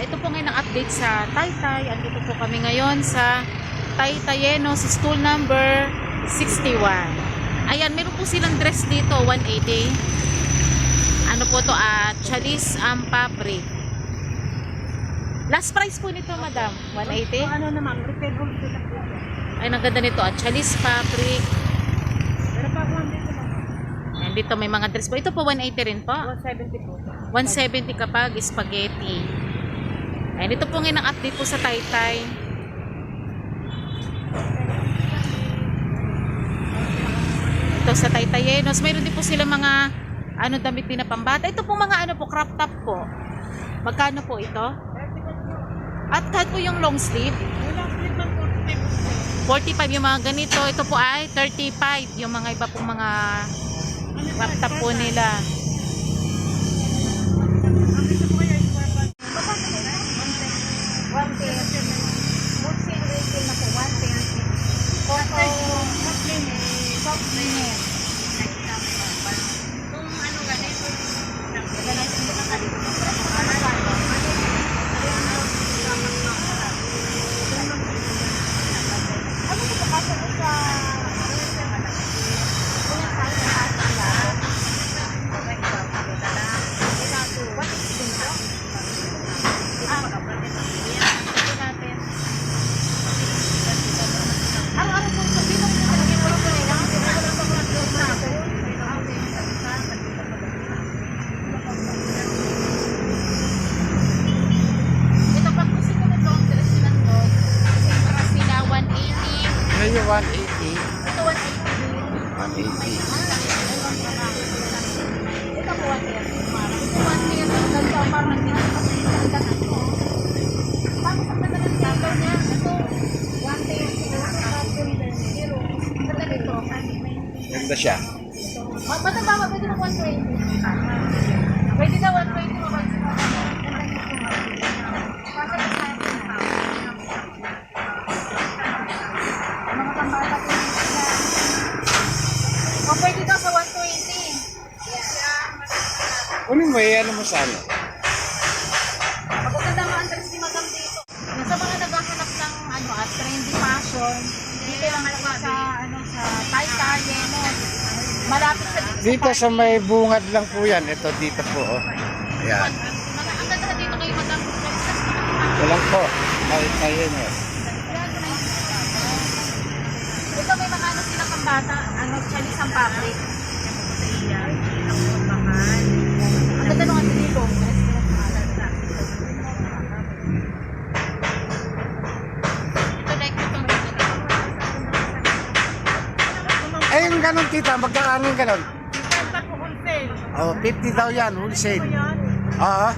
Ito po ngayon ang update sa Taytay. Andito po kami ngayon sa Taytayeno sa stool number 61. Ayan, meron po silang dress dito, 180. Ano po to? Ah, Chalice Ampapri. Last price po nito, madam. 180. Ano naman, repairable ko lang po. Ay, ang ganda nito. Ah, Chalice pa lang. Ayan, dito may mga dress po. Ito po, 180 rin po. 170 po. 170 kapag spaghetti. Ayan, ito po ngayon ang update po sa Taytay. Ito sa Taytayenos. Mayroon din po sila mga ano damit din na pambata. Ito po mga ano po, crop top po. Magkano po ito? At kahit po yung long sleeve, Wala split ng 40 45 yung mga ganito. Ito po ay 35 yung mga iba pong mga crop top po nila. Ang dito po kaya is Ito pag gusto ko ng long dress silang dog, kasi para sila 180. Ano yung 180? Ito 180 din. 180. Ito po 130. Ito 130. Ang ganda parang hindi na kasi ang ganda ko. Tapos ang ganda ng table niya. Ito 130. Pero ang ganda nito. Ganda siya. Ma- Ba't ang baba pwede ng 120? Pwede na 120 Eh, ano mo sa ano? Magaganda mga Andres ni Madam dito. Sa mga naghahanap ng ano at trendy fashion, dito lang po sa ano sa Taytay, no. Malapit sa dito. Dito sa may bungad lang po yan. Ito dito po. Oh. Mga ang ganda dito kay Madam Princess. Walang po. Ay, tayo nyo. Ito may mga ano sila pang bata, ano, Chinese ang fabric. Ang Ay, yung ganon tita. Magkakano yung ganon? 50 po wholesale. Oh, 50 daw yan. Wholesale. Yun. Oo.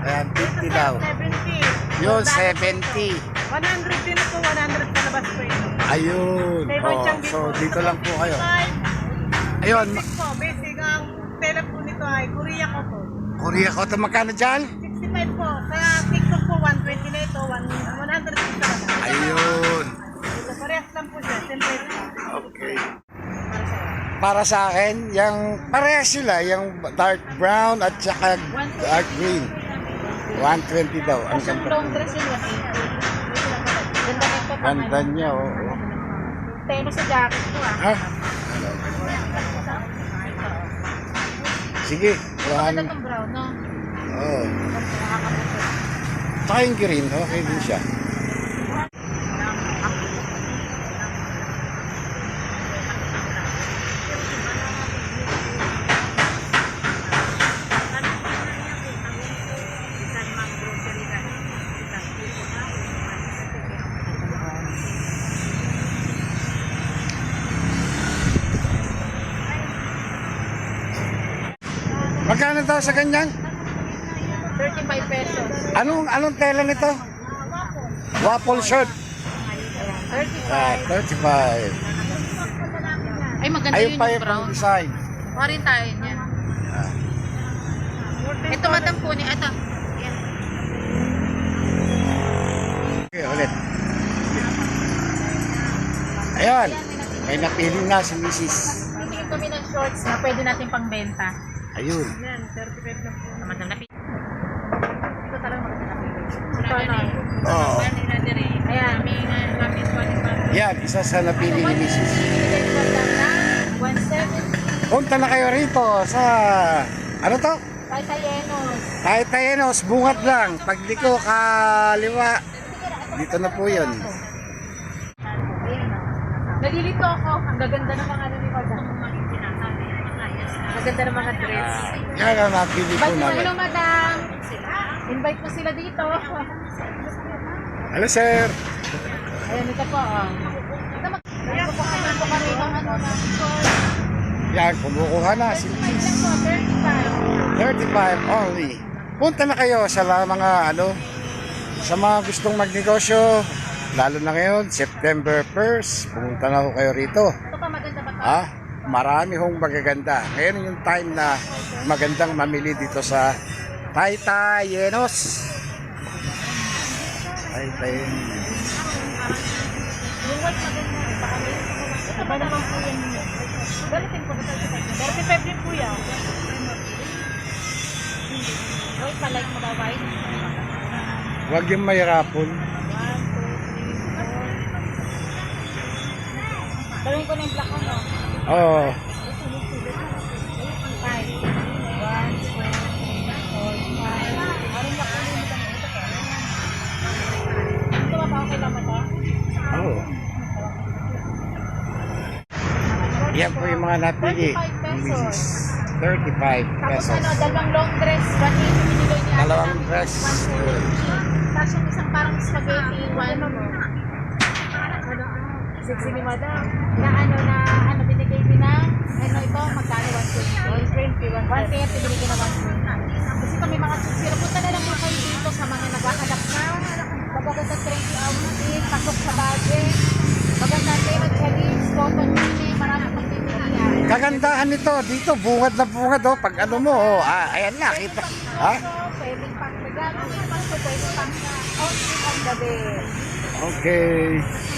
Ayan, 50 daw. 70. Yun, 70. 100 din po, 100 sa labas po ito. Ayun. Oh, so, dito lang po kayo. Ayun. Basic po, basic. Ang tela po nito ay Korea ko po. Korea ko ito. Magkano dyan? 65 po. Sa TikTok po, 120 na ito. 100 po sa labas. Ayun. Ito, parehas lang po siya. Siyempre po. Okay. Para sa akin, yung parehas sila, yung dark brown at saka dark green. 120 daw. Ang ganda. long dress yun, 180. Ganda nito. Ganda niya, oo. Pero sa jacket ko ah. Ha? Sige, Maganda kuhaan. tong brown, no? Oo. Tsaka yung green, okay din siya. Magkano daw sa ganyan? 35 pesos. Anong anong tela nito? Waffle shirt. 35. Ah, 35. Ay, maganda Ayun yun pa yung yung brown. design. Kuha rin tayo niyan. Ah. Ito, madam po ni, ito. Yan. Okay, ulit. Ayan. May napili na si Mrs. Tingin kami ng shorts na pwede natin pangbenta. Ayun. Yan, 35 lang po. Madam, napili. Ito talaga maganda napili. Oo. Ayan. Yan, isa sa napili ni Mrs. 170. Punta na kayo rito sa, ano to? Taytayenos. Kahit tayenos, bungat lang. Pagliko, kaliwa. Dito na po yun. Nalilito ako. Ang gaganda ng mga ano ni. Ang gaganda ng mga dress. Yan ang napili po Invite mo, namin. hello Madam. Invite mo sila dito. Hello, sir. Ayan, ito po. Oh. Ito mag- Ayan po ng ano na. Yan, kumukuha na. Si Invite lang po, 35. 35 only. Punta na kayo sa la- mga ano, sa mga gustong magnegosyo. Lalo na ngayon, September 1st, pumunta na ho kayo rito. Ito pa maganda ba ito? Ah, marami hong magaganda. Ngayon yung time na magandang mamili dito sa Taytayenos. Taytayenos. Yung white maganda. Baka may Ito ba naman po yan? Galitin po. 35 din po yan. White pa like mo ba white? Huwag yung mahirapon. Gawin ko na yung black. Oo. One, ano ito? Oo. Yan po yung mga napili. 35 pesos. 35 Tapos pesos. ano, dalawang long dress, 180 binigay niya. Dalawang dress. 140. Tapos yung isang parang spaghetti, 1 Sexy ni madam. Na ano na, nito, dito bungad na bungad oh. Pag ano mo, oh, ah, ayan na, kita. Ha? Pwedeng pang regalo, pwedeng pang outfit of the day. Okay.